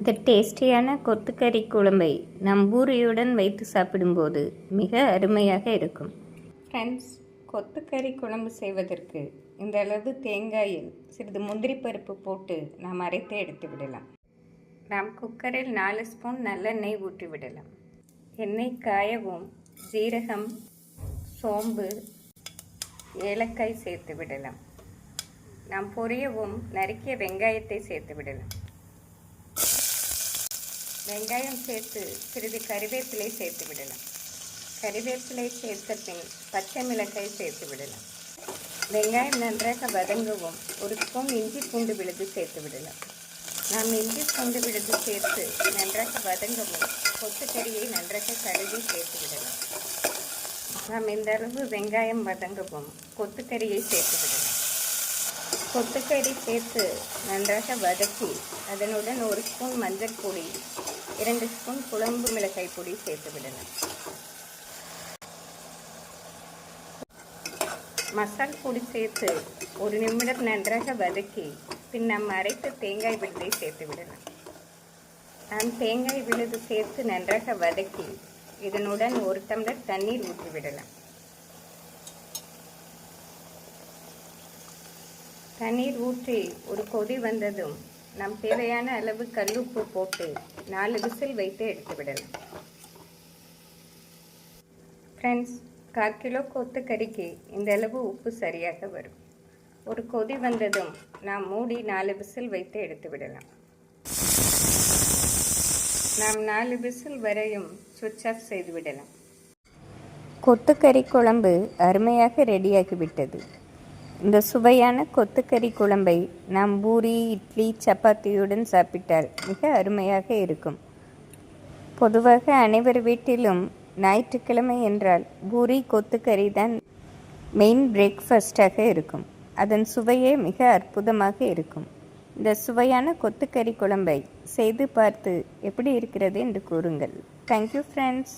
இந்த டேஸ்டியான கொத்துக்கறி குழம்பை நம் பூரியுடன் வைத்து சாப்பிடும்போது மிக அருமையாக இருக்கும். ஃப்ரெண்ட்ஸ் கொத்துக்கறி குழம்பு செய்வதற்கு இந்த அளவு தேங்காயில் சிறிது முந்திரி பருப்பு போட்டு நாம் அரைத்து எடுத்து விடலாம். நாம் குக்கரில் நாலு ஸ்பூன் நல்லெண்ணெய் ஊற்றி விடலாம். எண்ணெய் காயவும் ஜீரகம் சோம்பு ஏலக்காய் சேர்த்து விடலாம். நாம் பொரியவும் நறுக்கிய வெங்காயத்தை சேர்த்து விடலாம். வெங்காயம் சேர்த்து சிறிது கறிவேப்பிலை சேர்த்து விடலாம். கறிவேப்பிலை சேர்த்த பின் பச்சை மிளகாய் சேர்த்து விடலாம். வெங்காயம் நன்றாக வதங்கவும் ஒரு ஸ்பூன் இஞ்சி பூண்டு விழுது சேர்த்து விடலாம். நாம் இஞ்சி பூண்டு விழுது சேர்த்து நன்றாக வதங்கவும் கொத்துக்கறியை நன்றாக கழுவி சேர்த்து விடலாம். நாம் இந்த அளவு வெங்காயம் வதங்கவும் கொத்துக்கறியை சேர்த்து விடலாம். கொத்துக்கறி சேர்த்து நன்றாக வதக்கி அதனுடன் ஒரு ஸ்பூன் மஞ்சள் பொடி இரண்டு ஸ்பூன் குழம்பு மிளகாய் பொடி சேர்த்து விடலாம் மசால் பொடி சேர்த்து ஒரு நிமிடம் நன்றாக வதக்கி பின் நம்ம அரைத்த தேங்காய் விழுதை சேர்த்து விடலாம் நான் தேங்காய் விழுது சேர்த்து நன்றாக வதக்கி இதனுடன் ஒரு டம்ளர் தண்ணீர் ஊற்றி விடலாம். தண்ணீர் ஊற்றி ஒரு கொதி வந்ததும் நம் தேவையான அளவு கல்லுப்பு போட்டு நாலு விசில் வைத்து எடுத்து விடலாம். ஃப்ரெண்ட்ஸ் கால் கிலோ கொத்து கறிக்கு இந்த அளவு உப்பு சரியாக வரும். ஒரு கொதி வந்ததும் நாம் மூடி நாலு விசில் வைத்து எடுத்து விடலாம். நாம் நாலு விசில் வரையும் சுவிட்ச் ஆஃப் செய்து விடலாம். கொத்துக்கறி குழம்பு அருமையாக ரெடியாகிவிட்டது இந்த சுவையான கொத்துக்கறி குழம்பை நாம் பூரி இட்லி சப்பாத்தியுடன் சாப்பிட்டால் மிக அருமையாக இருக்கும். பொதுவாக அனைவர் வீட்டிலும் ஞாயிற்றுக்கிழமை என்றால் பூரி கொத்துக்கறி தான் மெயின் பிரேக்ஃபாஸ்டாக இருக்கும். அதன் சுவையே மிக அற்புதமாக இருக்கும். இந்த சுவையான கொத்துக்கறி குழம்பை செய்து பார்த்து எப்படி இருக்கிறது என்று கூறுங்கள். Thank you friends